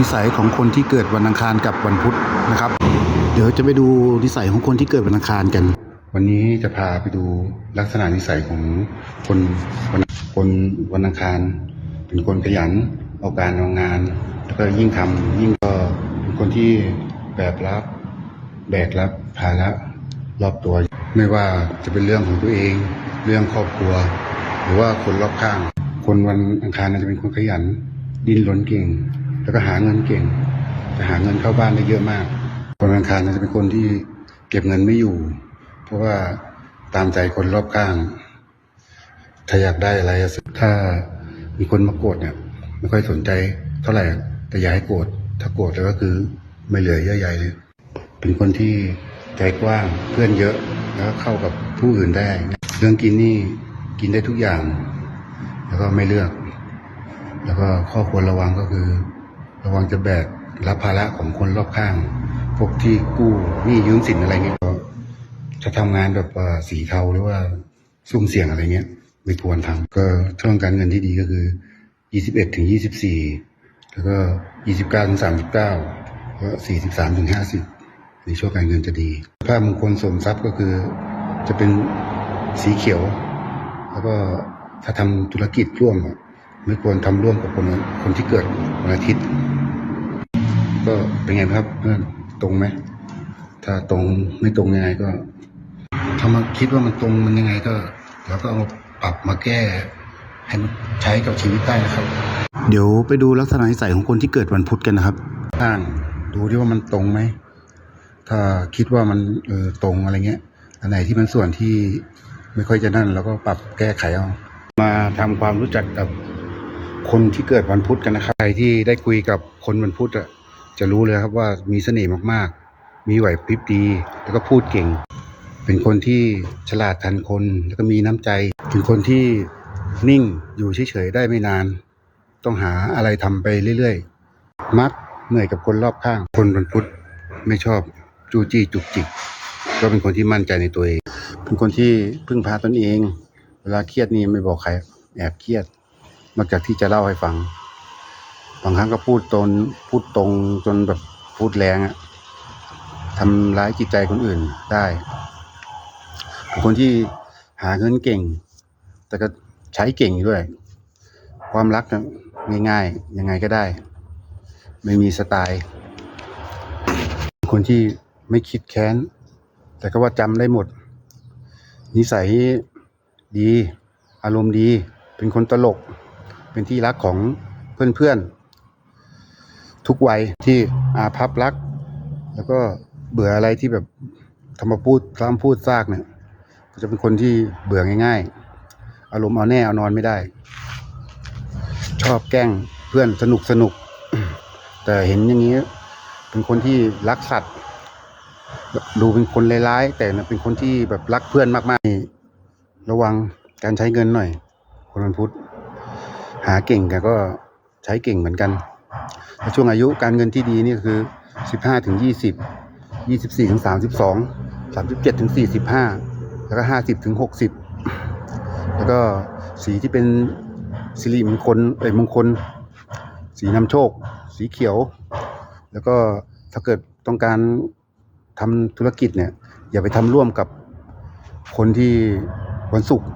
นิสัยของคนที่เกิดวันอังคารกับวันพุธนะครับ เดี๋ยวจะไปดูนิสัยของคนที่เกิดวันอังคารกัน วันนี้จะพาไปดูลักษณะนิสัยของคนวันคนวันอังคาร เป็นคนขยันเอาการเอางาน แล้วก็ยิ่งทำยิ่งก็เป็นคนที่แบกรับแบกรับภาระรอบตัว ไม่ว่าจะเป็นเรื่องของตัวเอง เรื่องครอบครัว หรือว่าคนรอบข้าง คนวันอังคารจะเป็นคนขยัน ดิ้นรนเก่ง แล้วก็หาเงินเก่งจะหาเงินเข้าบ้านได้เยอะมาก คนอังคารจะเป็นคนที่เก็บเงินไม่อยู่ เพราะว่าตามใจคนรอบข้าง ถ้าอยากได้อะไรถ้ามีคนมาโกรธเนี่ยไม่ค่อยสนใจเท่าไหร่แต่อย่าให้โกรธถ้าโกรธแล้วก็คือไม่เหลือเยื่อใยเลยเป็นคนที่ใจกว้างเพื่อนเยอะแล้วก็เข้ากับผู้อื่นได้ เรื่องกินนี่กินได้ทุกอย่าง แล้วก็ไม่เลือก แล้วก็ข้อควรระวังก็คือ ระวังจะแบกรับภาระของคนรอบข้าง พวกที่กู้หนี้ยืมสินอะไรเงี้ยก็จะทำงานแบบสีเทาหรือว่าซุ่มเสี่ยงอะไรเงี้ย ไม่ควรทำก็ช่วงการเงินที่ดีก็คือ 21ถึง24 แล้วก็ 29ถึง39แล้วก็43ถึง50ในช่วงการเงินจะดีภาพมงคลสมทรัพย์ก็คือจะเป็นสีเขียว แล้วก็ถ้าทำธุรกิจร่วมไม่ควรทำร่วมกับคนคนที่เกิดวันอาทิตย์ ก็เป็นไงครับเพื่อนตรงไหมถ้าตรงไม่ตรงยังไงก็ถ้ามาคิดว่ามันตรงมันยังไงก็เราก็เอามาปรับมาแก้ให้มันใช้กับชีวิตได้นะครับ เดี๋ยวไปดูลักษณะนิสัยของคนที่เกิดวันพุธกันนะครับอ่านดูที่ว่ามันตรงไหมถ้าคิดว่ามันเออตรงอะไรเงี้ย อันไหนที่มันส่วนที่ไม่ค่อยจะนั่นเราก็ปรับแก้ไขเอามาทำความรู้จักกับคนที่เกิดวันพุธกันนะครับใครที่ได้คุยกับคนวันพุธอะ จะรู้เลยครับว่ามีเสน่ห์มากๆ มีไหวพริบดี แล้วก็พูดเก่ง เป็นคนที่ฉลาดทันคน แล้วก็มีน้ำใจ เป็นคนที่นิ่งอยู่เฉยๆได้ไม่นาน ต้องหาอะไรทำไปเรื่อยๆ มักเหนื่อยกับคนรอบข้าง คนวันพุธไม่ชอบจู้จี้จุกจิก ก็เป็นคนที่มั่นใจในตัวเอง เป็นคนที่พึ่งพาตนเอง เวลาเครียดนี่ไม่บอกใคร แอบเครียด นอกจากที่จะเล่าให้ฟัง บางครั้งก็พูดตนพูดตรงจนแบบพูดแรงอะทำร้ายจิตใจคนอื่นได้คนที่หาเงินเก่ง แต่ก็ใช้เก่งด้วย ความรักง่ายๆยังไงก็ได้ ไม่มีสไตล์ คนที่ไม่คิดแค้น แต่ก็ว่าจำได้หมด นิสัยดี อารมณ์ดี เป็นคนตลก เป็นที่รักของเพื่อนๆ ทุกวัยที่อาภัพรัก แล้วก็เบื่ออะไรที่แบบทำมาพูดซ้ำพูดซากเนี่ยก็จะเป็นคนที่เบื่อง่าย ๆ อารมณ์เอาแน่เอานอนไม่ได้ ชอบแกล้งเพื่อนสนุกสนุก แต่เห็นอย่างนี้ เป็นคนที่รักสัตว์ดูเป็นคนร้ายๆแต่เป็นคนที่แบบรักเพื่อนมากๆ ระวังการใช้เงินหน่อยคนวันพุธหาเก่งแต่ก็ใช้เก่งเหมือนกัน ช่วงอายุการเงินที่ดีนี่คือสิบห้าถึงยี่สิบยี่สิบสี่ถึงสามสิบสองสามสิบเจ็ดถึงสี่สิบห้าแล้วก็ห้าสิบถึงหกสิบแล้วก็สีที่เป็นสิริมงคลเอ้ยมงคล สีนำโชค สีเขียว แล้วก็ถ้าเกิดต้องการทำธุรกิจเนี่ย อย่าไปทำร่วมกับคนที่วันศุกร์